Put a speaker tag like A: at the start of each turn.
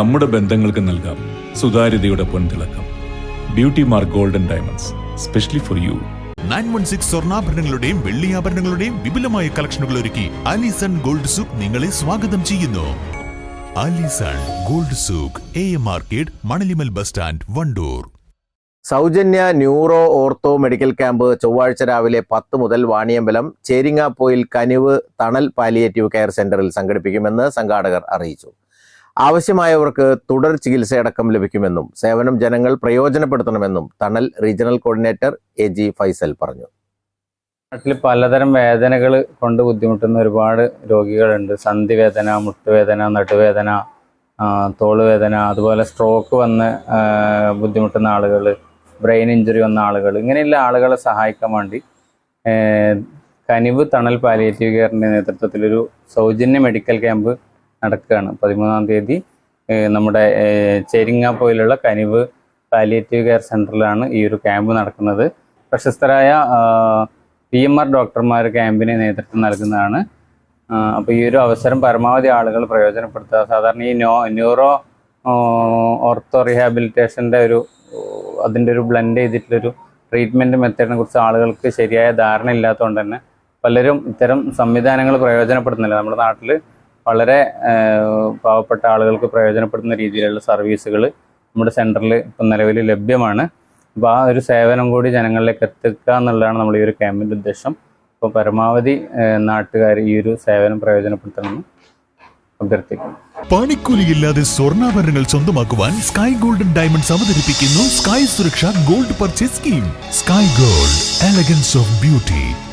A: നമ്മുടെ ബന്ധങ്ങൾക്ക് നൽകാം സുതാര്യതയുടെ പൊൻതിളക്കം. Beauty mark golden diamonds specially for you
B: nine one six സ്വർണാഭരണങ്ങളുടെയും വെള്ളിയാഭരണങ്ങളുടെയും വിപുലമായ കളക്ഷനുകൾ ഒരുക്കി അലിസൺ ഗോൾഡ് സൂക്ക് നിങ്ങളെ സ്വാഗതം ചെയ്യുന്നു. Alison gold souk A M market Manalimal bus stand Wandoor.
C: സൗജന്യ ന്യൂറോ ഓർത്തോ മെഡിക്കൽ ക്യാമ്പ് ചൊവ്വാഴ്ച രാവിലെ പത്ത് മുതൽ വാണിയമ്പലം ചേരിങ്ങാപ്പോയിൽ കനിവ് തണൽ പാലിയേറ്റീവ് കെയർ സെന്ററിൽ സംഘടിപ്പിക്കുമെന്ന് സംഘാടകർ അറിയിച്ചു. ആവശ്യമായവർക്ക് തുടർ ചികിത്സയടക്കം ലഭിക്കുമെന്നും സേവനം ജനങ്ങൾ പ്രയോജനപ്പെടുത്തണമെന്നും Thanal regional coordinator A G Faisal പറഞ്ഞു.
D: നാട്ടിൽ പലതരം വേദനകൾ കൊണ്ട് ബുദ്ധിമുട്ടുന്ന ഒരുപാട് രോഗികളുണ്ട്. സന്ധി വേദന മുട്ടുവേദന നടുവേദന തോളുവേദന അതുപോലെ സ്ട്രോക്ക് വന്ന് ബുദ്ധിമുട്ടുന്ന ആളുകൾ ബ്രെയിൻ ഇഞ്ചുറി വന്ന ആളുകൾ ഇങ്ങനെയുള്ള ആളുകളെ സഹായിക്കാൻ വേണ്ടി കനിവ് തണൽ പാലിയേറ്റീവ് കെയറിന്റെ നേതൃത്വത്തിലൊരു സൗജന്യ മെഡിക്കൽ ക്യാമ്പ് നടക്കുകയാണ്. പതിമൂന്നാം തീയതി നമ്മുടെ ചേരിങ്ങ പോലുള്ള കനിവ് പാലിയേറ്റീവ് കെയർ സെന്ററിലാണ് ഈ ഒരു ക്യാമ്പ് നടക്കുന്നത്. പ്രശസ്തരായ പി എം ആർ ഡോക്ടർമാർ ക്യാമ്പിന് നേതൃത്വം നൽകുന്നതാണ്. അപ്പോൾ ഈ ഒരു അവസരം പരമാവധി ആളുകൾ പ്രയോജനപ്പെടുത്തുക. സാധാരണ ഈ നോ ന്യൂറോ ഓർത്തോ റീഹാബിലിറ്റേഷന്റെ ഒരു അതിന്റെ ഒരു ബ്ലെൻഡ് ചെയ്തിട്ടുള്ളൊരു ട്രീറ്റ്മെന്റ് മെത്തേഡിനെ കുറിച്ച് ആളുകൾക്ക് ശരിയായ ധാരണ ഇല്ലാത്തതുകൊണ്ട് തന്നെ പലരും ഇത്തരം സംവിധാനങ്ങൾ പ്രയോജനപ്പെടുന്നില്ല നമ്മുടെ നാട്ടിൽ വളരെ പാവപ്പെട്ട ആളുകൾക്ക് പ്രയോജനപ്പെടുന്ന രീതിയിലുള്ള സർവീസുകൾ നമ്മുടെ സെന്ററിൽ ഇപ്പം നിലവിൽ ലഭ്യമാണ്. അപ്പോൾ ആ ഒരു സേവനം കൂടി ജനങ്ങളിലേക്ക് എത്തിക്കുക എന്നുള്ളതാണ് നമ്മൾ ഈ ഒരു ക്യാമ്പിന്റെ ഉദ്ദേശം. അപ്പോൾ പരമാവധി നാട്ടുകാർ ഈ ഒരു സേവനം പ്രയോജനപ്പെടുത്തണമെന്ന്
B: പണിക്കൂലിയില്ലാതെ സ്വർണാഭരണങ്ങൾ സ്വന്തമാക്കുവാൻ സ്കൈ ഗോൾഡൻ ഡയമണ്ട്സ് അവതരിപ്പിക്കുന്നു sky Suraksha gold purchase scheme. Sky gold elegance of beauty.